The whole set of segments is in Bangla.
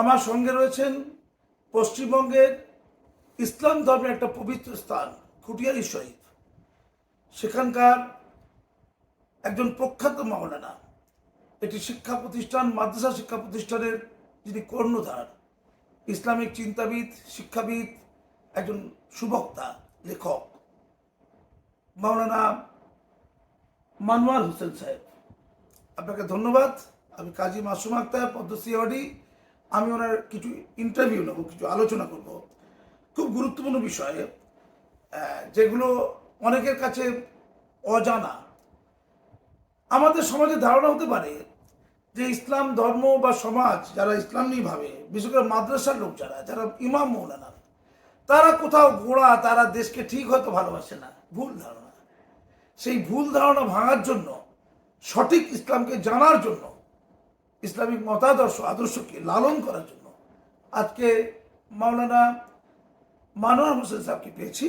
আমার সঙ্গে রয়েছেন পশ্চিমবঙ্গের ইসলাম ধর্মের একটা পবিত্র স্থান, খুটিয়ারি শরীফ সেখানকার একজন প্রখ্যাত মাওলানা এটি শিক্ষা প্রতিষ্ঠান, মাদ্রাসা শিক্ষা প্রতিষ্ঠানের যিনি কর্ণধার, ইসলামিক চিন্তাবিদ, শিক্ষাবিদ, একজন সুবক্তা, লেখক। মাওলানা মানোয়ার হোসেন সাহেব, আপনাকে ধন্যবাদ। আমি কাজী মাসুম আক্তার, পদ্মশ্রী অ্যাওয়ার্ডি আমি ওনার কিছু ইন্টারভিউ নেব, কিছু আলোচনা করব। খুব গুরুত্বপূর্ণ বিষয়ে যেগুলো অনেকের কাছে অজানা। আমাদের সমাজে ধারণা হতে পারে যে ইসলাম ধর্ম বা সমাজ যারা ইসলাম নিয়ে ভাবে, বিশেষ করে মাদ্রাসার লোক যারা যারা ইমাম মৌলানা, তারা কোথাও গোড়া, তারা দেশকে ঠিক হয়তো ভালোবাসে না, ভুল ধারণা। সেই ভুল ধারণা ভাঙার জন্য, সঠিক ইসলামকে জানার জন্য ইসলামিক মতাদর্শ, আদর্শকে লালন করার জন্য। আজকে মাওলানা মানোয়ার হোসেন সাহেবকে পেয়েছি।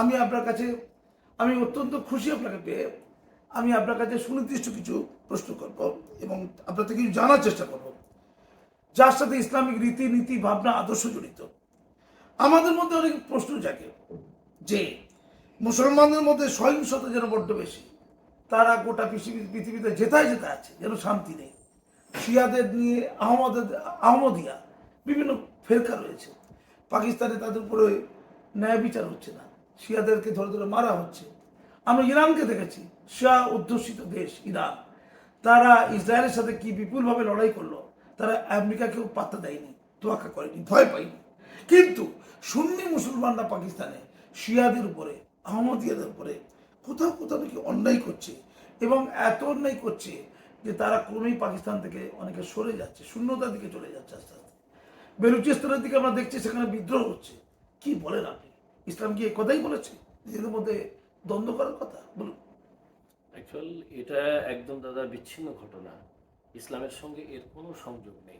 আমি আপনার কাছে, আমি অত্যন্ত খুশি আপনাকে পেয়ে আমি আপনার কাছে সুনির্দিষ্ট কিছু প্রশ্ন করব এবং আপনার থেকে কিছু জানার চেষ্টা করব। যার সাথে ইসলামিক রীতি নীতি ভাবনা, আদর্শ জড়িত। আমাদের মধ্যে অনেক প্রশ্ন জাগে যে, মুসলমানদের মধ্যে সহিংসতা যেন বড্ড বেশি, তারা গোটা পৃথিবী, পৃথিবীতে যেথায় যেতে আছে, যেন শান্তি নেই। শিয়াদের নিয়ে, আহমদের, আহমদিয়া, বিভিন্ন ফেরকা রয়েছে। পাকিস্তানে তাদের উপরে ন্যায় বিচার হচ্ছে না। শিয়াদেরকে ধরে ধরে মারা হচ্ছে। আমরা ইরানকে দেখেছি। শিয়া অধ্যুষিত দেশ, ইরান। তারা ইসরায়েলের সাথে কি বিপুলভাবে লড়াই করল, তারা আমেরিকাকেও পাত্তা দেয়নি, তোয়াক্কা করেনি, ভয় পায়নি। কিন্তু সুন্নি মুসলমানরা পাকিস্তানে শিয়াদের উপরে, আহমদিয়াদের উপরে কোথাও কোথাও নাকি অন্যায় করছে এবং এত অন্যায় করছে যে তারা ক্রমেই পাকিস্তান থেকে অনেকে সরে যাচ্ছে, শূন্যতার দিকে চলে যাচ্ছে আস্তে আস্তে। বেলুচিস্তানের দিকে আমরা দেখছি সেখানে বিদ্রোহ হচ্ছে। কি বলেন আপনি? ইসলাম কি কথাই বলেছে? নিজেদের মধ্যে দ্বন্দ্ব করার কথা? বলুন। অ্যাকচুয়াল এটা একদম দাদা বিচ্ছিন্ন ঘটনা। ইসলামের সঙ্গে এর কোনো সংযোগ নেই।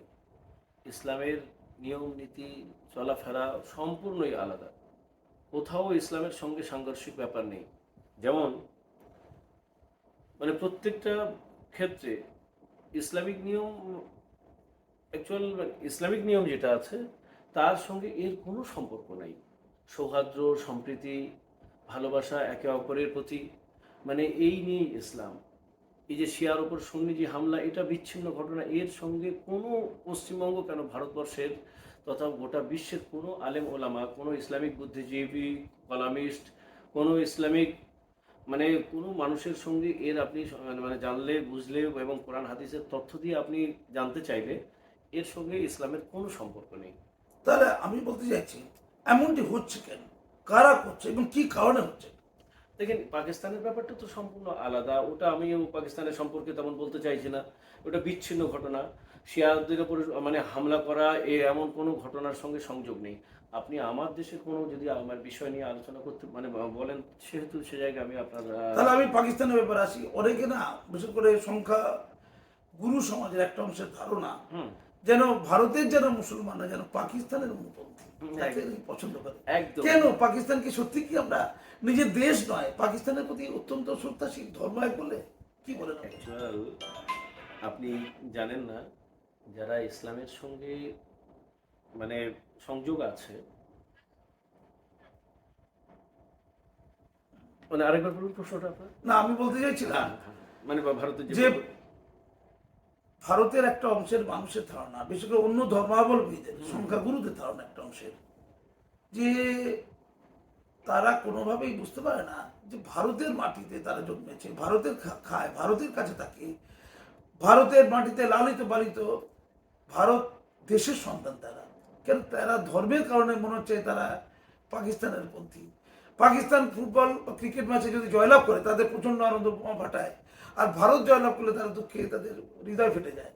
ইসলামের নিয়ম, নীতি, চলাফেরা সম্পূর্ণই আলাদা। কোথাও ইসলামের সঙ্গে সাংঘর্ষিক ব্যাপার নেই। যেমন মানে প্রত্যেকটা ক্ষেত্রে ইসলামিক নিয়ম অ্যাকচুয়াল ইসলামিক নিয়ম যেটা আছে, তার সঙ্গে এর কোনো সম্পর্ক নাই। সৌহার্দ্য, সম্প্রীতি, ভালোবাসা একে অপরের প্রতি মানে এই নিয়েই ইসলাম। এই যে শিয়ার ওপর সুন্নি যে হামলা, এটা বিচ্ছিন্ন ঘটনা, এর সঙ্গে কোনো পশ্চিমবঙ্গ কেন ভারতবর্ষের তথা গোটা বিশ্বের কোনো আলেম ওলামা, কোনো ইসলামিক বুদ্ধিজীবী, কলামিস্ট, কোনো ইসলামিক মানে কোনো মানুষের সঙ্গে এর আপনি মানে জানলে বুঝলে এবং কোরআন হাদিসের তথ্য দিয়ে আপনি জানতে চাইলে এর সঙ্গে ইসলামের কোনো সম্পর্ক নেই। তাহলে আমি বলতে চাইছি এমনটি হচ্ছে কেন? কারা করছে এবং কি কারণে হচ্ছে? দেখেন পাকিস্তানের ব্যাপারটা তো সম্পূর্ণ আলাদা। ওটা আমি পাকিস্তানের সম্পর্কে তেমন বলতে চাইছি না। ওটা বিচ্ছিন্ন ঘটনা। শিয়াদের উপর মানে হামলা করা এ এমন কোনো ঘটনার সঙ্গে সংযোগ নেই। আপনি আমার দেশের কোনো যদি আমার বিষয় নিয়ে আলোচনা করতে মানে বলেন সেহেতু সে জায়গায় আমি আপনার তাহলে আমি পাকিস্তানের ব্যাপারে আসি। অনেকে না বিশেষ করে সংখ্যা গুরু সমাজের একটা অংশের ধারণা যেন ভারতের যারা মুসলমানরা যেন পাকিস্তানের অনুপন্থী পছন্দ করে। একদম। কেন? পাকিস্তান কি সত্যি কি আমরা নিজের দেশ নয়? পাকিস্তানের প্রতি অত্যন্ত শ্রদ্ধাশীল ধর্ম এক বলে কি বলেন আপনি জানেন না যারা ইসলামের সঙ্গে মানে সংযোগ আছে। মানে আরেকবার বলুন প্রশ্নটা আপনার। না আমি বলতে চাইছিলাম মানে ভারতের যে যে ভারতের একটা অংশের মানুষের ধারণা বিশেষ করে অন্য ধর্মাবলম্বীদের সংখ্যাগুরুদের ধারণা একটা অংশের যে তারা কোনোভাবেই বুঝতে পারে না যে ভারতের মাটিতে তারা জন্মেছে ভারতের খায় ভারতের কাছে থাকে। ভারতের মাটিতে লালিত পালিত ভারত দেশের সন্তান তারা। কেন তারা ধর্মের কারণে মনে হচ্ছে তারা পাকিস্তানের পন্থী? পাকিস্তান ফুটবল বা ক্রিকেট ম্যাচে যদি জয়লাভ করে, তাদের প্রচণ্ড আনন্দ ফাটায়। আর ভারত জয়লাভ করলে তারা দুঃখে তাদের হৃদয় ফেটে যায়।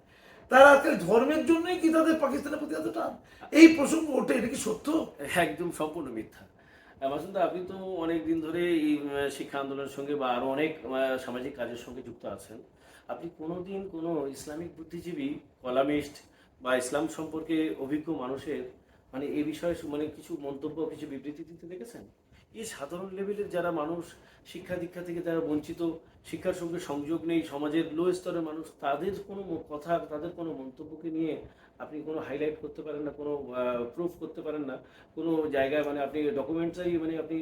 তারা আজকাল ধর্মের জন্যই কি তাদের পাকিস্তানের প্রতি এত টান? এই প্রসঙ্গ ওঠে, এটা কি সত্য? একদম সম্পূর্ণ মিথ্যা। মাসুদ আপনি তো অনেক দিন ধরে এই শিক্ষা আন্দোলনের সঙ্গে বা আরও অনেক সামাজিক কাজের সঙ্গে যুক্ত আছেন। আপনি কোনোদিন কোনো ইসলামিক বুদ্ধিজীবী, কলামিস্ট বা ইসলাম সম্পর্কে অভিজ্ঞ মানুষের মানে এই বিষয়ে মানে কিছু মন্তব্য কিছু বিবৃতি দিতে দেখেছেন? এই সাধারণ লেভেলের যারা মানুষ শিক্ষা দীক্ষা থেকে যারা বঞ্চিত শিক্ষার সঙ্গে সংযোগ নেই সমাজের লো স্তরের মানুষ তাদের কোনো কথা তাদের কোনো মন্তব্যকে নিয়ে আপনি কোনো হাইলাইট করতে পারেন না কোনো প্রুফ করতে পারেন না কোনো জায়গায় মানে আপনি ডকুমেন্টারি মানে আপনি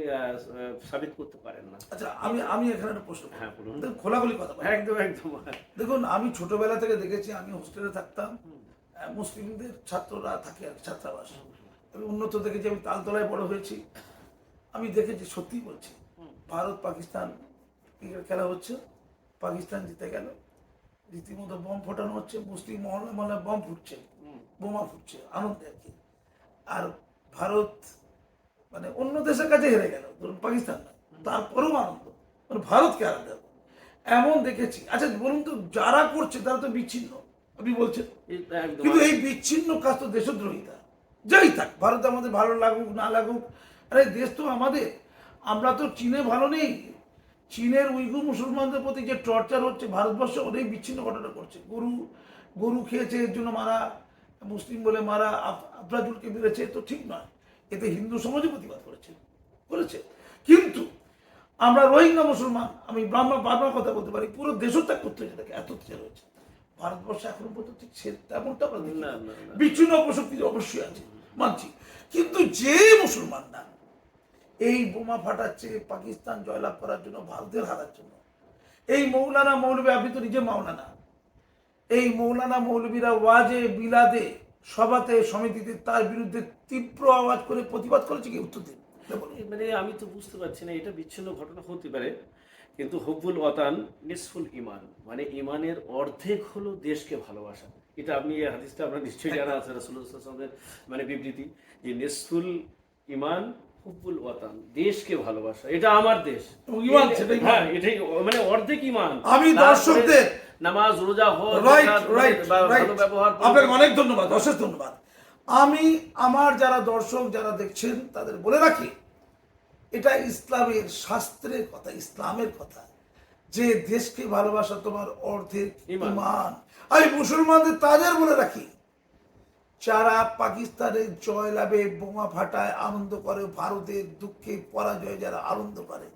সাবিত করতে পারেন না। আচ্ছা আমি আমি এখানে একটা প্রশ্ন হ্যাঁ বলুন। খোলাখুলি কথা। একদম একদম। দেখুন আমি ছোটবেলা থেকে দেখেছি আমি হোস্টেলে থাকতাম। মুসলিমদের ছাত্ররা থাকে আর ছাত্রাবাস। আমি উন্নত দেখেছি, আমি তালতলায় বড় হয়েছি। আমি দেখেছি সত্যি বলছি, ভারত, পাকিস্তান, ক্রিকেট খেলা হচ্ছে, পাকিস্তান জিতে গেল। রীতিমতো বম ফোটানো হচ্ছে, মুসলিম মহল্লা মহল্লা বম ফুটছে, বোমা ফুটছে, আনন্দে আর কি। আর ভারত মানে অন্য দেশের কাছে হেরে গেল, ধরুন পাকিস্তান না তারপরেও আনন্দ। মানে ভারতকে আনন্দ এমন দেখেছি। আচ্ছা বলুন তো, যারা করছে, তারা তো বিচ্ছিন্ন। আপনি বলছেন। কিন্তু এই বিচ্ছিন্ন কাজ তো দেশদ্রোহিতা। যাই থাক ভারত আমাদের ভালো লাগুক না লাগুক আরে দেশ তো আমাদের। আমরা তো চীনে ভালো নেই। চীনের উইগুর মুসলমানদের প্রতি যে টর্চার হচ্ছে ভারতবর্ষে অনেক বিচ্ছিন্ন ঘটনা করছে। গরু গরু খেয়েছে এর জন্য মারা মুসলিম বলে মারা আফ- আফরাজুলকে মেরেছে তো ঠিক নয়। এতে হিন্দু সমাজে প্রতিবাদ করেছে করেছে। কিন্তু আমরা রোহিঙ্গা মুসলমান আমি ব্রাহ্মণ বারবার কথা বলতে পারি পুরো দেশও ত্যাগ করতে হয়েছে তাকে এত হয়েছে। ভারতবর্ষে এখনও পর্যন্ত তেমনটা আমরা দেখি। বিচ্ছিন্ন অপশক্তি অবশ্যই আছে মানছি কিন্তু যে মুসলমান না এই বোমা ফাটাচ্ছে পাকিস্তান জয়লাভ করার জন্য ভারতের হারার জন্য এই মৌলানা মৌলবী আপনি তো নিজে মৌলানা এই মৌলানা মৌলবীরা ওয়াজে বিলাদে সভাতে সমিতিতে তার বিরুদ্ধে তীব্র আওয়াজ করে প্রতিবাদ করেছে কি উত্তর দিন। মানে আমি তো বুঝতে পারছি না এটা বিচ্ছিন্ন ঘটনা হতে পারে কিন্তু হব্বুল ওয়াতান নিসফুল ইমান মানে ইমানের অর্ধেক হলো দেশকে ভালোবাসা। এটা আপনি এই হাদিসটা আপনার নিশ্চয়ই জানা আছে রাসুলের মানে বিবৃতি যে নিসফুল ইমান হুব্বুল ওয়াতান দেশকে ভালোবাসা। এটা আমার দেশ। ইমান, হ্যাঁ এটাই মানে অর্ধেক ইমান আমি দর্শকদের নামাজ রোজা হজ রাইট রাইট রাইট ভালো ব্যবহার আপনাকে অনেক ধন্যবাদ অশেষ ধন্যবাদ। আমি আমার যারা দর্শক যারা দেখছেন তাদের বলে রাখি এটা ইসলামের শাস্ত্রের কথা ইসলামের কথা। যে দেশকে ভালোবাসা তোমার অর্ধেক। ইমান। আমি মুসলমানদের তাদের বলে রাখি যারা পাকিস্তানের জয় লাভে বোমা ফাটায় আনন্দ করে ভারতের দুঃখে পরাজয়ে যারা আনন্দ করে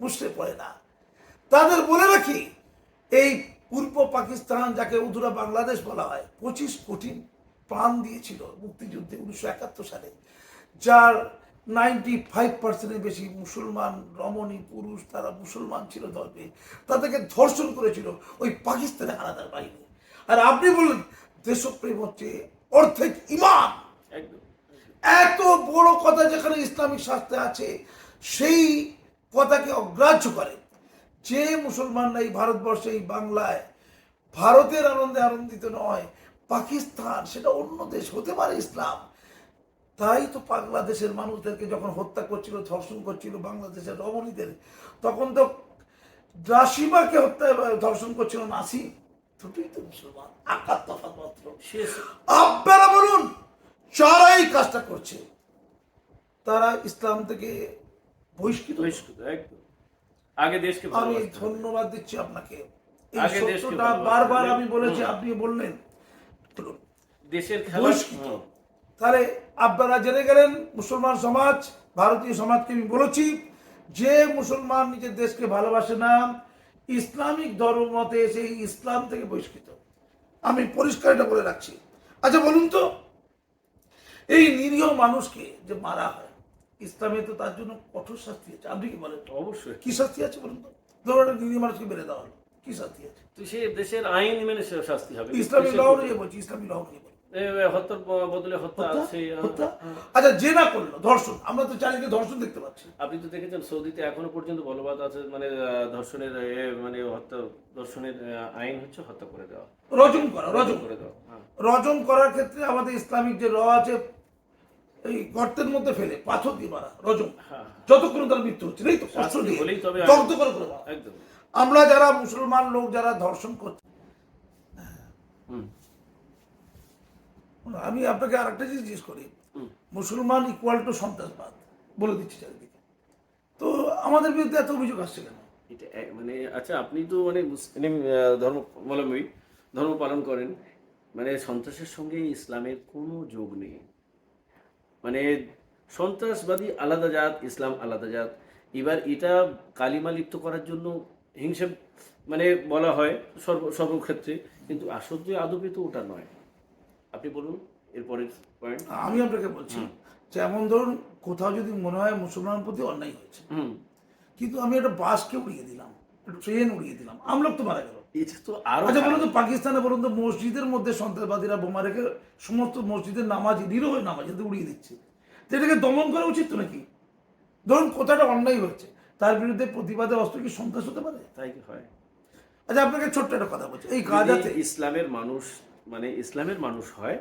বুঝতে পারে না। তাদের বলে রাখি এই পূর্ব পাকিস্তান যাকে উধুরা বাংলাদেশ বলা হয় পঁচিশ কোটি প্রাণ দিয়েছিল মুক্তিযুদ্ধে উনিশশো একাত্তর সালে যার নাইনটি ফাইভ পার্সেন্টের বেশি মুসলমান রমণী পুরুষ তারা মুসলমান ছিল ধর্মে। তাদেরকে ধর্ষণ করেছিল। ওই পাকিস্তানের আলাদার বাহিনী। আর আপনি বললেন দেশপ্রেম হচ্ছে অর্ধেক ইমান এত বড় কথা যেখানে ইসলামিক শাস্ত্রে আছে সেই কথাকে অগ্রাহ্য করে। যে মুসলমানরা এই ভারতবর্ষে এই বাংলায় ভারতের আনন্দে আনন্দিত নয় পাকিস্তান সেটা অন্য দেশ হতে পারে ইসলাম। তাই তো বাংলাদেশের মানুষদেরকে যখন হত্যা করছিল ধর্ষণ করছিল বাংলাদেশের রমণীদের তখন তো রাশিমাকে হত্যা ধর্ষণ করছিল নাসি। দুটোই তো মুসলমান আকার তফাৎ মাত্র। আপনারা বলুন যারা এই কাজটা করছে তারা ইসলাম থেকে বহিষ্কৃত বহিষ্কৃত একদম। আগে দেশকে আমি ধন্যবাদ দিচ্ছি আপনাকে। এই সত্যটা বারবার আমি বলেছি আপনি বললেন। দেশের খেলা বহিষ্কৃত। তাহলে আপনারা জেনে গেলেন মুসলমান সমাজ ভারতীয় সমাজকে আমি বলেছি যে মুসলমান নিজের দেশকে ভালোবাসে না ইসলামিক ধর্ম মতে এসে ইসলাম থেকে বহিষ্কৃত। আমি পরিষ্কার এটা বলে রাখছি। আচ্ছা বলুন তো এই নিরীহ মানুষকে যে মারা হয় ইসলামে তো তার জন্য কঠোর শাস্তি আছে। আপনি কি বলেন? অবশ্যই। কি শাস্তি আছে বলুন তো? ধরুন একটা নিরীহ মানুষকে মেরে দেওয়া হলো কি শাস্তি আছে? তো সে দেশের আইন মেনে সে শাস্তি হবে। ইসলামী দেশের নিয়ে বলছি ইসলামী ল নিয়ে আচ্ছা যে না করল ধর্ষণ আমরা তো চারিদিকে ধর্ষণ দেখতে পাচ্ছি। আপনি তো দেখেছেন সৌদিতে এখনও পর্যন্ত আছে মানে ধর্ষণের মানে হত্যা ধর্ষণের আইন হচ্ছে হত্যা করে দেওয়া। রজম করা রজম। করে দেওয়া হ্যাঁ। রজম করার ক্ষেত্রে আমাদের ইসলামিক যে র আছে এই গর্তের মধ্যে ফেলে পাথর দিয়ে মারা রজম। হ্যাঁ, যতক্ষণ তার মৃত্যু হচ্ছে এই তো কষ্ট দিয়ে দগ্ধ করে করে একদম। আমরা যারা মুসলমান লোক যারা ধর্ষণ করছে হুম। আমি আপনাকে আরেকটা জিনিস জিজ্ঞেস করি। মুসলমান ইকুয়াল টু সন্ত্রাসবাদ, বলে দিচ্ছি চারিদিকে। তো আমাদের বিরুদ্ধে এত অভিযোগ আসছে কেন? এটা মানে আচ্ছা আপনি তো মানে মুসলিম ধর্মাবলম্বী ধর্ম পালন করেন। মানে সন্ত্রাসের সঙ্গে ইসলামের কোনো যোগ নেই। মানে সন্ত্রাসবাদী আলাদা জাত, ইসলাম আলাদা জাত। এবার এটা কালিমা লিপ্ত করার জন্য হিংসা মানে বলা হয় সর্ব, সর্বক্ষেত্রে। কিন্তু আসল যে আদবে তো ওটা নয়। আপনি বলুন এরপরের পয়েন্ট আমি আপনাকে বলছি যেমন ধরুন কোথাও যদি মনে হয় মুসলমানের প্রতি অন্যায় হয়েছে কিন্তু আমি একটা বাসকে উড়িয়ে দিলাম ট্রেন উড়িয়ে দিলাম আমলোক তো মারা গেল। তো আরও আচ্ছা বলুন তো পাকিস্তানে বলুন তো মসজিদের মধ্যে সন্ত্রাসবাদীরা বোমা রেখে সমস্ত মসজিদের নামাজি নিরহ নামাজিদের উড়িয়ে দিচ্ছে। তো এটাকে দমন করা উচিত তো নাকি? ধরুন কোথাটা অন্যায় হয়েছে তার বিরুদ্ধে প্রতিবাদে অস্ত্র কি সন্ত্রাস হতে পারে? তাই কি হয়। আচ্ছা আপনাকে ছোট্ট একটা কথা বলছি এই গাজাতে ইসলামের মানুষ মানে ইসলামের মানুষ হয়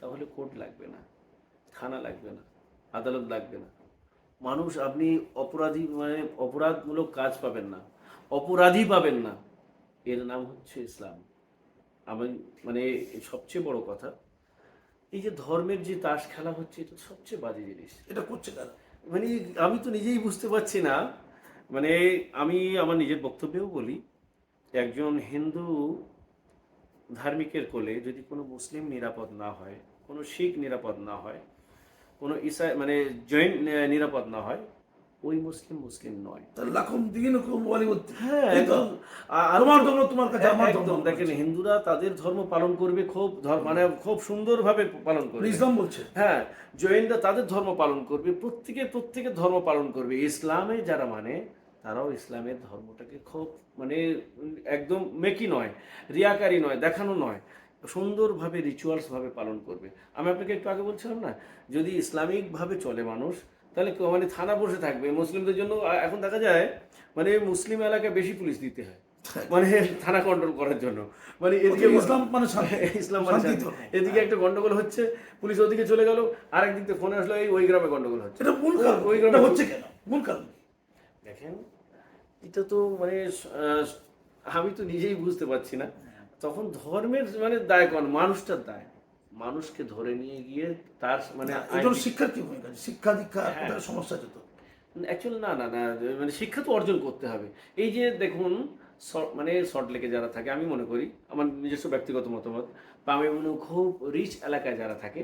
তাহলে কোর্ট লাগবে না থানা লাগবে না আদালত লাগবে না। মানুষ আপনি অপরাধী মানে অপরাধমূলক কাজ পাবেন না অপরাধী পাবেন না। এর নাম হচ্ছে ইসলাম। আমি মানে সবচেয়ে বড় কথা এই যে ধর্মের যে তাস খেলা হচ্ছে এটা সবচেয়ে বাজে জিনিস। এটা করছে কারা? মানে আমি তো নিজেই বুঝতে পারছি না মানে আমি আমার নিজের বক্তব্যেও বলি একজন হিন্দু ধার্মিকের কোলে যদি কোনো মুসলিম নিরাপদ না হয় কোনো শিখ নিরাপদ না হয় কোনো ইসা মানে জৈন নিরাপদ না হয় ওই মুসলিম মুসলিম নয়। হ্যাঁ। তোমার ধর্ম তোমার কাছে আমার ধর্ম দেখেন হিন্দুরা তাদের ধর্ম পালন করবে খুব মানে খুব সুন্দরভাবে পালন করবে। ইসলাম বলছে। হ্যাঁ জৈনরা তাদের ধর্ম পালন করবে প্রত্যেকে প্রত্যেকের ধর্ম পালন করবে। ইসলামে যারা মানে তারাও ইসলামের ধর্মটাকে খুব মানে একদম মেকি নয় রিয়াকারি নয় দেখানো নয় সুন্দরভাবে রিচুয়ালস ভাবে পালন করবে। আমি আপনাকে একটু আগে বলছিলাম না যদি ইসলামিকভাবে চলে মানুষ তাহলে মানে থানা বসে থাকবে। মুসলিমদের জন্য এখন দেখা যায় মানে মুসলিম এলাকায় বেশি পুলিশ দিতে হয় মানে থানা কন্ট্রোল করার জন্য। মানে এদিকে ইসলাম মানে। ইসলাম মানে। এদিকে একটা গন্ডগোল হচ্ছে পুলিশ ওদিকে চলে গেল আরেক দিক থেকে ফোনে আসলো এই ওই গ্রামে গন্ডগোল হচ্ছে। এটা মূল কারণ। ওই গ্রামে হচ্ছে কেন? মূল কারণ। দেখেন এটা তো মানে আমি তো নিজেই বুঝতে পারছি না। তখন ধর্মের মানে দায় কোন? মানুষটার দায়। মানুষকে ধরে নিয়ে গিয়ে তার মানে শিক্ষার কি ভূমিকা? শিক্ষা দীক্ষা হ্যাঁ। সমস্যা যেত অ্যাকচুয়ালি না না না মানে শিক্ষা তো অর্জন করতে হবে। এই যে দেখুন মানে শর্ট লেকে যারা থাকে আমি মনে করি আমার নিজস্ব ব্যক্তিগত মতামত বা আমি মনে খুব রিচ এলাকায় যারা থাকে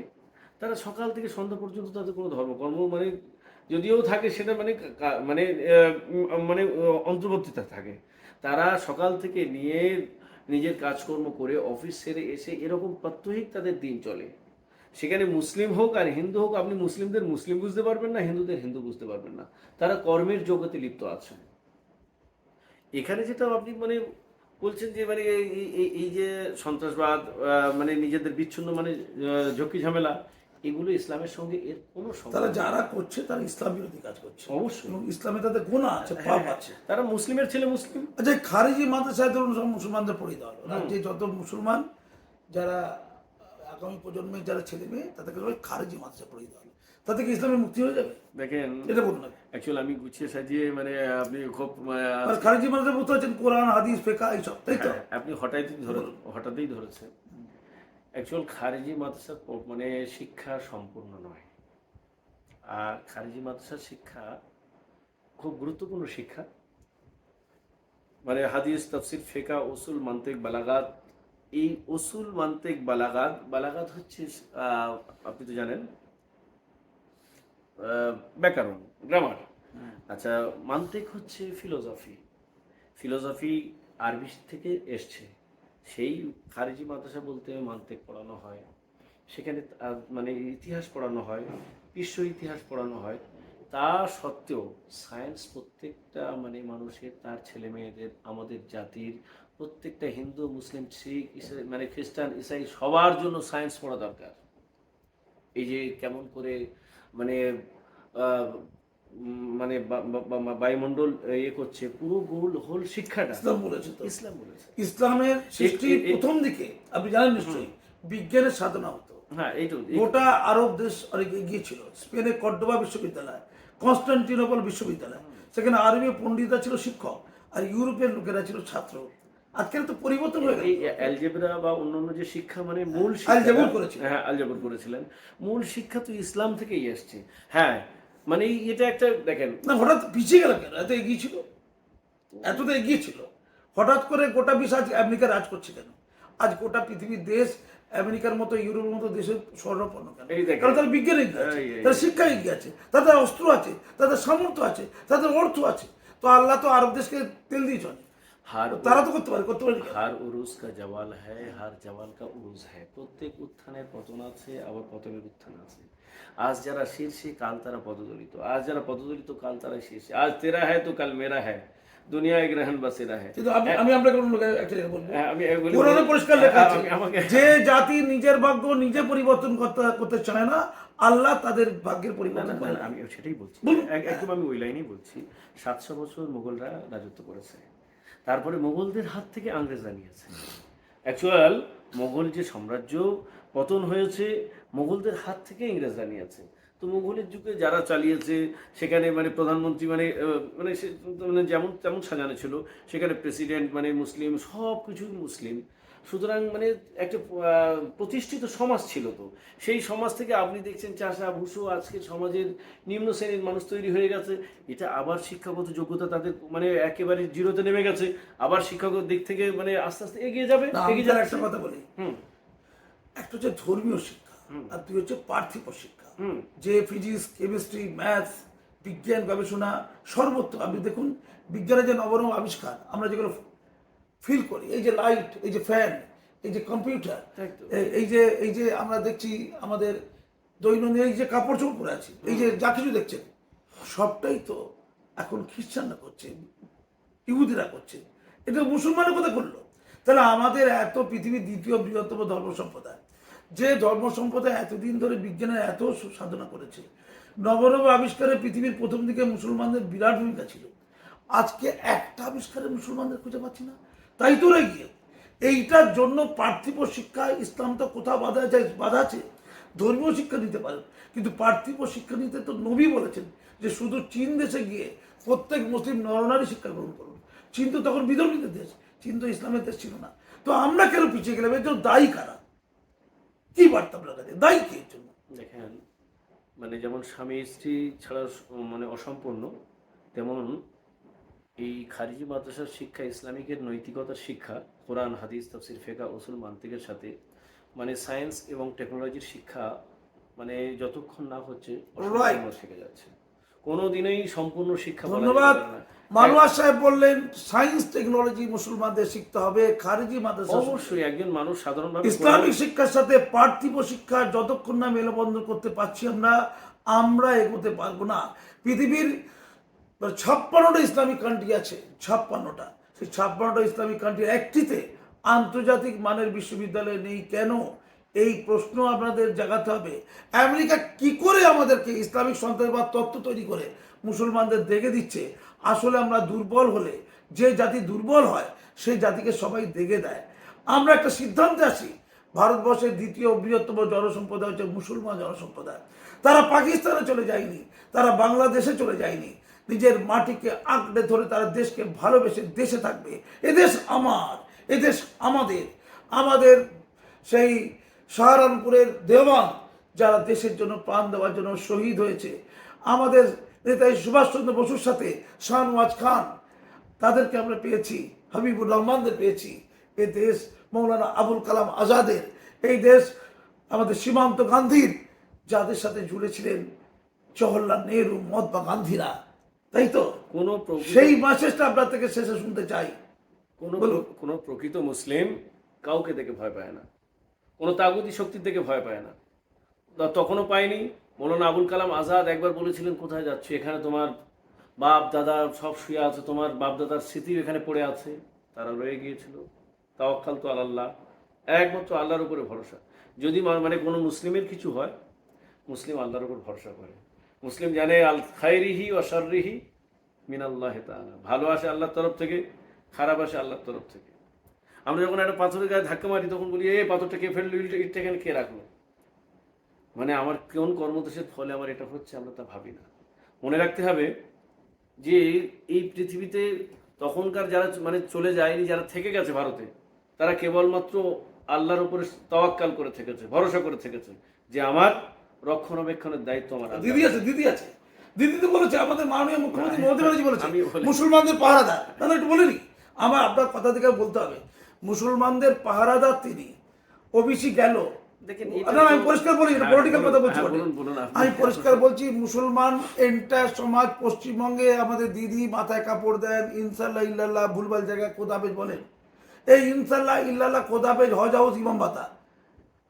তারা সকাল থেকে সন্ধ্যা পর্যন্ত তাদের কোনো ধর্মকর্ম মানে যদিও থাকে সেটা মানে মানে মানে অন্তর্বর্তীতে থাকে। তারা সকাল থেকে নিয়ে নিজের কাজকর্ম করে অফিস সেরে এসে এরকম প্রাত্যহিক তাদের দিন চলে। সেখানে মুসলিম হোক আর হিন্দু হোক, আপনি মুসলিমদের মুসলিম বুঝতে পারবেন না, হিন্দুদের হিন্দু বুঝতে পারবেন না। তারা কর্মের জগতে লিপ্ত আছেন এখানে যেটা আপনি মানে বলছেন যে মানে এই- যে সন্ত্রাসবাদ মানে নিজেদের বিচ্ছিন্ন মানে ঝক্কি ঝামেলা এগুলো ইসলামের সঙ্গে এর কোনো তারা যারা করছে তারা ইসলাম বিরোধী কাজ করছে। অবশ্যই। এবং ইসলামে তাদের গুণা আছে পাপ আছে। তারা মুসলিমের ছেলে মুসলিম। আচ্ছা খারিজি মাদ্রাসায় ধরুন সব মুসলমানদের পড়িয়ে দেওয়া রাজ্যে যত মুসলমান যারা আগামী প্রজন্মের যারা ছেলে মেয়ে তাদেরকে সবাই খারিজি মাদ্রাসা পড়িয়ে দেওয়া তাতে কি ইসলামের মুক্তি হয়ে যাবে? দেখেন এটা বলুন অ্যাকচুয়ালি আমি গুছিয়ে সাজিয়ে মানে আপনি খুব খারিজি মাদ্রাসা বুঝতে পারছেন কোরআন হাদিস ফেকা এইসব তাই তো? আপনি হঠাৎই ধরে হঠাৎই ধরেছেন। অ্যাকচুয়াল খারিজি মাদ্রাসার মানে শিক্ষা সম্পূর্ণ নয় আর খারিজি মাদ্রাসার শিক্ষা খুব গুরুত্বপূর্ণ শিক্ষা মানে হাদিস তাফসির ফেকা উসুল মান্তিক বালাগাত এই উসুল মান্তিক বালাগাত বালাগাত হচ্ছে আপনি তো জানেন ব্যাকরণ গ্রামার আচ্ছা মান্তিক হচ্ছে ফিলোসফি ফিলোসফি আরবি থেকে এসছে। সেই খারিজি মাদ্রাসা বলতে মান্তিক পড়ানো হয়। সেখানে মানে ইতিহাস পড়ানো হয়, বিশ্ব ইতিহাস পড়ানো হয়। তা সত্ত্বেও সায়েন্স প্রত্যেকটা মানে মানুষের, তার ছেলে মেয়েদের, আমাদের জাতির প্রত্যেকটা হিন্দু, মুসলিম, শিখ, ইসা মানে খ্রিস্টান, ইসাই সবার জন্য সায়েন্স পড়া দরকার। এই যে কেমন করে মানে মানে বা- বা- বা- বায়ুমণ্ডল ইয়ে করছে পুরো গোল হোল শিক্ষাটা। ইসলাম বলেছে ইসলাম বলেছে। ইসলামের সৃষ্টি প্রথম দিকে আপনি জানেন নিশ্চয়ই বিজ্ঞানের সাধনা হতো। হ্যাঁ এইটু গোটা আরব দেশ অনেক এগিয়ে ছিল। স্পেনে কর্ডোবা বিশ্ববিদ্যালয় কনস্টান্টিনোপল বিশ্ববিদ্যালয় সেখানে আরবি পণ্ডিতরা ছিল শিক্ষক আর ইউরোপের লোকেরা ছিল ছাত্র। আজকের তো পরিবর্তন হয়ে গেল। অ্যালজেব্রা বা অন্যান্য যে শিক্ষা মানে মূল আলজেবর শিক্ষা করেছিলেন। হ্যাঁ আলজেবর করেছিলেন। মূল শিক্ষা তো ইসলাম থেকেই এসছে। হ্যাঁ মানে এটা একটা দেখেন। না হঠাৎ পিছিয়ে গেল কেন? এত এগিয়ে ছিল? এত তো এগিয়ে ছিল? হঠাৎ করে গোটা বিশ্ব আজ আমেরিকা রাজ করছে কেন? আজ গোটা পৃথিবীর দেশ আমেরিকার মতো ইউরোপের মতো দেশের স্বর্ণপন্ন কেন। কারণ তারা বিজ্ঞান এগিয়ে আছে এই, শিক্ষা এগিয়ে আছে তাদের অস্ত্র আছে তাদের সামর্থ্য আছে তাদের অর্থ আছে। তো আল্লাহ তো আরব দেশকে তেল দিয়ে চলে। হার তারা তো করতে পারে করতে পারে। হার উরুজ কা জওয়াল হ্যায় হার জওয়াল কা উরুজ হ্যায়। প্রত্যেক উত্থানের পতন আছে আবার পতনের উত্থান আছে। আজ যারা শীর্ষে কাল তারা পদদলিত। আজ যারা পদদলিত কাল তারা শীর্ষে। আজ তেরা হ্যায় তো কাল মেরা হ্যায়। দুনিয়া এক রহন বাসেরা হ্যায়। কিন্তু আমি আপনাকে অন্য হ্যাঁ, কোরআনে পরিষ্কার লেখা আছে যে জাতি নিজের ভাগ্য নিজে পরিবর্তন করতে করতে চায় না আল্লাহ তাদের ভাগ্যের পরিবর্তন আমি সেটাই বলছি। এক- একদম আমি ওই লাইনেই বলছি। সাতশো বছর মোগলরা রাজত্ব করেছে। তারপরে মোগলদের হাত থেকে ইংরেজরা নিয়েছে অ্যাকচুয়াল মোগল যে সাম্রাজ্য পতন হয়েছে মোগলদের হাত থেকে ইংরেজরা নিয়েছে তো মোগলের যুগে যারা চালিয়েছে সেখানে মানে প্রধানমন্ত্রী মানে মানে সে মানে যেমন তেমন সাজানো ছিল সেখানে প্রেসিডেন্ট মানে মুসলিম সব কিছুই মুসলিম। সুতরাং মানে একটা প্রতিষ্ঠিত সমাজ ছিল তো। সেই সমাজ থেকে আপনি দেখছেন চাষা ভুষো আজকে সমাজের নিম্ন শ্রেণির মানুষ তৈরি হয়ে গেছে। এটা আবার শিক্ষাগত যোগ্যতা তাদের মানে একেবারে জিরোতে নেমে গেছে। আবার শিক্ষাগত দিক থেকে মানে আস্তে আস্তে এগিয়ে যাবে এগিয়ে যাবে। একটা কথা বলি। হুম। একটা হচ্ছে ধর্মীয় শিক্ষা আর দুই হচ্ছে পার্থিব শিক্ষা। যে ফিজিক্স কেমিস্ট্রি ম্যাথস বিজ্ঞান গবেষণা সর্বত্র আপনি দেখুন বিজ্ঞানের যে নবরম আবিষ্কার আমরা যেগুলো ফিল করি এই যে লাইট এই যে ফ্যান এই যে কম্পিউটার এই- এই যে এই যে আমরা দেখছি আমাদের দৈনন্দিন এই যে কাপড় চোপড় পরে আছি এই যে যা কিছু দেখছেন সবটাই তো এখন খ্রিস্টানরা করছে ইহুদিরা করছে। এটা মুসলমানের কথা করল? তাহলে আমাদের এত পৃথিবীর দ্বিতীয় বৃহত্তম ধর্ম সম্প্রদায় যে ধর্ম সম্প্রদায় এতদিন ধরে বিজ্ঞানের এত সাধনা করেছে। নবনব আবিষ্কারে পৃথিবীর প্রথম দিকে মুসলমানদের বিরাট ভূমিকা ছিল। আজকে একটা আবিষ্কারে মুসলমানদের খুঁজে পাচ্ছি না। তাই তো গিয়ে এইটার জন্য পার্থিব শিক্ষা ইসলাম তো কোথাও বাধা আছে বাধা আছে। ধর্মীয় শিক্ষা নিতে পারেন কিন্তু পার্থিব শিক্ষা নিতে তো নবী বলেছেন যে শুধু চীন দেশে গিয়ে প্রত্যেক মুসলিম নরনারী শিক্ষা গ্রহণ করুন। চীন তো তখন বিধর্মীদের দেশ, চীন তো ইসলামের দেশ ছিল না। তো আমরা কেন পিছিয়ে গেলাম? এর জন্য দায়ী কারা? কি বার্তা আপনার দায়ী কি জন্য? দেখেন মানে যেমন স্বামী স্ত্রী ছাড়া মানে অসম্পূর্ণ তেমন এই খারিজি মাদ্রাসার শিক্ষা ইসলামিকের নৈতিকতার শিক্ষা কোরআন হাদিস তাফসির ফেকা ওসুল মান্তিকের সাথে মানে সায়েন্স এবং টেকনোলজির শিক্ষা মানে যতক্ষণ না হচ্ছে থেকে যাচ্ছে। কোনো দিনেই সম্পূর্ণ শিক্ষা ধন্যবাদ। মানোয়ার সাহেব বললেন সায়েন্স টেকনোলজি মুসলমানদের শিখতে হবে খারিজি মাদ্রাসা অবশ্যই একজন মানুষ সাধারণভাবে ইসলামিক শিক্ষার সাথে পার্থিব শিক্ষা যতক্ষণ না মেলবন্ধন করতে পারছি আমরা আমরা এগোতে পারব না। পৃথিবীর ছাপ্পান্নটা ইসলামিক কান্ট্রি আছে ছাপ্পান্নটা। সেই ছাপ্পান্নটা ইসলামিক কান্ট্রি একটিতে আন্তর্জাতিক মানের বিশ্ববিদ্যালয় নেই কেন? এই প্রশ্ন আপনাদের জাগাতে হবে। আমেরিকা কি করে আমাদেরকে ইসলামিক সন্ত্রাসবাদ তত্ত্ব তৈরি করে? মুসলমানদের দেখে দিচ্ছে, আসলে আমরা দুর্বল হলে, যে জাতি দুর্বল হয় সেই জাতিকে সবাই দেখে দেয়। আমরা একটা সিদ্ধান্তে আসি, ভারতবর্ষের দ্বিতীয় বৃহত্তম জনসম্প্রদায় হচ্ছে মুসলমান জনসম্প্রদায়। তারা পাকিস্তানে চলে যায়নি, তারা বাংলাদেশে চলে যায়নি। নিজের মাটিকে আঁকড়ে ধরে তারা দেশকে ভালোবেসে দেশে থাকবে। এদেশ আমার এদেশ আমাদের। আমাদের সেই সাহারানপুরের দেওয়ান যারা দেশের জন্য প্রাণ দেওয়ার জন্য শহীদ হয়েছে। আমাদের নেতাজি সুভাষচন্দ্র বসুর সাথে শাহনওয়াজ খান তাদেরকে আমরা পেয়েছি হাবিবুর রহমানদের পেয়েছি। এই দেশ মৌলানা আবুল কালাম আজাদের এই দেশ আমাদের সীমান্ত গান্ধীর যাদের সাথে জুড়েছিলেন জওহরলাল নেহরু মহাত্মা গান্ধীরা। তাই তো? কোনো সেই মেসেজটা আপনার থেকে শেষে শুনতে চাই। কোনো কোনো প্রকৃত মুসলিম কাউকে দেখে ভয় পায় না। কোনো তাগুতি শক্তির থেকে ভয় পায় না। তখনও পায়নি মৌলানা আবুল কালাম আজাদ একবার বলেছিলেন, কোথায় যাচ্ছে? এখানে তোমার বাপ, দাদা সব শুয়ে আছে, তোমার বাপ, দাদার স্মৃতি এখানে পড়ে আছে। তারা রয়ে গিয়েছিল। তাওয়াক্কাল তো আল্লাহ একমাত্র আল্লাহর উপরে ভরসা। যদি মানে কোনো মুসলিমের কিছু হয়, মুসলিম আল্লাহর উপর ভরসা করে। মুসলিম জানে, আল খাইরিহি শাররিহি মিনাল্লাহ তাআলা। ভালো আসে আল্লাহর তরফ থেকে, খারাপ আসে আল্লাহর তরফ থেকে। আমরা যখন একটা পাথরের গায়ে ধাক্কা মারি তখন বলি এই পাথরটা কে ফেলল? ইটটা এখানে কে রাখল? মানে আমার কোন কর্মদেশের ফলে আমার এটা হচ্ছে আমরা তা ভাবি না। মনে রাখতে হবে যে এই পৃথিবীতে তখনকার যারা মানে চলে যায়নি যারা থেকে গেছে ভারতে তারা কেবলমাত্র আল্লাহর উপরে তওয়াক্কাল করে থেকেছে ভরসা করে থেকেছে যে আমার রক্ষণাবেক্ষণের দায়িত্ব আমার দিদি আছে দিদি আছে। দিদি তো বলেছে আমাদের মাননীয় মুখ্যমন্ত্রী মমতা ব্যানার্জি বলেছে। মুসলমানদের পাহারাদার। তাহলে একটু বলিনি আমার আপনার কথা থেকে বলতে হবে। মুসলমানদের পাহারাদার তিনি। ওবিসি গেল। আমি পরিষ্কার বলি পলিটিক্যাল কথা বলছি হ্যাঁ, আমি পরিষ্কার বলছি মুসলমান এন্টার সমাজ পশ্চিমবঙ্গে আমাদের দিদি মাথায় কাপড় দেন ইনশাল্লাহ ইল্লাল্লাহ ভুলভাল জায়গায় কোদাবেজ বলেন। এই ইনশাল্লাহ ইল্লাল্লাহ কোদাবেজ হজ হাউস ইমাম বাতা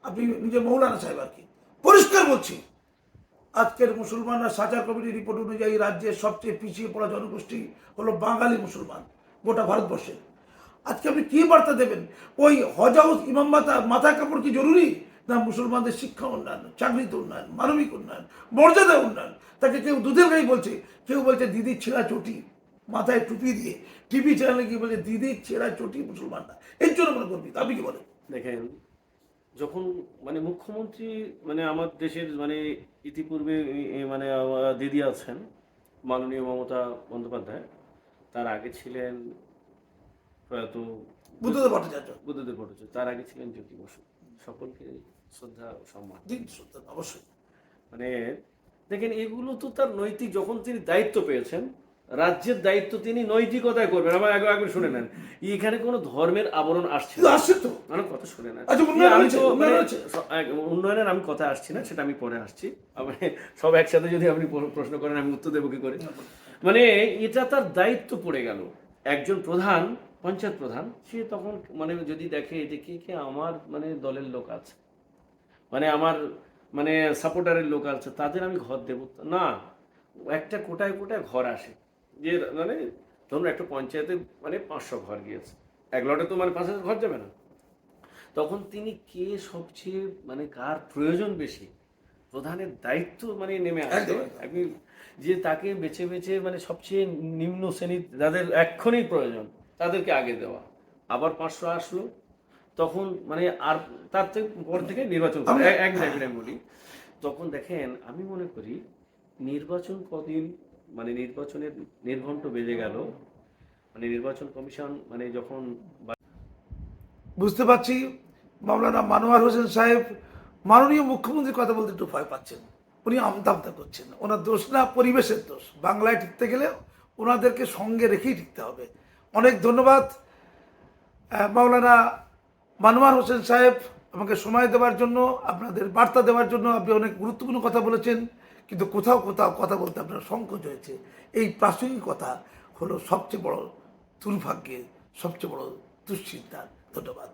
আপনি নিজে মৌলানা সাহেব আর কি। পরিষ্কার বলছি আজকের মুসলমানরা সাচার কমিটির রিপোর্ট অনুযায়ী রাজ্যের সবচেয়ে পিছিয়ে পড়া জনগোষ্ঠী হলো বাঙালি মুসলমান গোটা ভারতবর্ষে আজকে আপনি কি বার্তা দেবেন? ওই হজ হাউস ইমাম মাথা মাথা কাপড় কি জরুরি? না, মুসলমানদের শিক্ষা উন্নয়ন, চাকরিতে উন্নয়ন, মানবিক উন্নয়ন, মর্যাদা উন্নয়ন। তাকে কেউ দুধের গাই বলছে, কেউ বলছে দিদির ছেঁড়া চটি, মাথায় টুপি দিয়ে। টিভি চ্যানেলে কি বলে দিদির ছেঁড়া চটি মুসলমানরা। এর জন্য মনে করবি আপনি কি বলেন দেখেন, যখন মানে মুখ্যমন্ত্রী মানে আমার দেশের মানে ইতিপূর্বে মানে দিদি আছেন, মাননীয় মমতা বন্দ্যোপাধ্যায়, তার আগে ছিলেন প্রয়াত বুদ্ধদেব ভট্টাচার্য। বুদ্ধদেব ভট্টাচার্য। তার আগে ছিলেন জ্যোতি বসু। সকলকে শ্রদ্ধা সম্মান। দিন সত্য, অবশ্যই। মানে দেখেন এগুলো তো তার নৈতিক যখন তিনি দায়িত্ব পেয়েছেন রাজ্যের দায়িত্ব তিনি নৈতিকতায় করবেন। আমার আগে শুনে নেন। এখানে কোনো ধর্মের আবরণ আসছে না। আসছে তো। মানে কথা শুনে না আচ্ছা, আমি তো উন্নয়ন মানে উন্নয়নের আমি কথা আসছি না সেটা আমি পরে আসছি। আমি সব একসাথে যদি আপনি প্রশ্ন করেন আমি উত্তর দেবো কি করে? মানে এটা তার দায়িত্ব পড়ে গেল। একজন প্রধান পঞ্চায়েত প্রধান সে তখন মানে যদি দেখে যে কে কে আমার মানে দলের লোক আছে মানে আমার মানে সাপোর্টারের লোক আছে তাদের আমি ঘর দেবো। না একটা কোটায় কোটায় ঘর আসে। যে মানে ধরুন একটা পঞ্চায়েতে মানে পাঁচশো ঘর গিয়েছে এক লটে তো মানে পাঁচ হাজার ঘর যাবে না। তখন তিনি কে সবচেয়ে মানে কার প্রয়োজন বেশি? প্রধানের দায়িত্ব মানে নেমে আসে। আপনি যে তাকে বেছে বেছে মানে সবচেয়ে নিম্ন শ্রেণির যাদের এক্ষুনি প্রয়োজন তাদেরকে আগে দেওয়া। আবার পাঁচশো আসলো তখন মানে আর তার থেকে পর থেকে নির্বাচন। এক- বলি। তখন দেখেন আমি মনে করি নির্বাচন কদিন মানে নির্বাচনের নির্ঘণ্ট বেজে গেল। মানে নির্বাচন কমিশন মানে যখন বুঝতে পারছি মামলানা মানোয়ার হোসেন সাহেব মাননীয় মুখ্যমন্ত্রীর কথা বলতে একটু ভয় পাচ্ছেন। উনি আমতা আমতা করছেন। ওনার দোষ না পরিবেশের দোষ। বাংলায় টিকতে গেলে ওনাদেরকে সঙ্গে রেখেই টিকতে হবে। অনেক ধন্যবাদ। মাওলানা মানোয়ার হোসেন সাহেব আমাকে সময় দেওয়ার জন্য, আপনাদের বার্তা দেওয়ার জন্য আপনি অনেক গুরুত্বপূর্ণ কথা বলেছেন, কিন্তু কোথাও কোথাও কথা বলতে আপনার সংকোচ হয়েছে। এই প্রাসঙ্গিক কথা হলো সবচেয়ে বড় দুর্ভাগ্যের সবচেয়ে বড় দুশ্চিন্তার। ধন্যবাদ।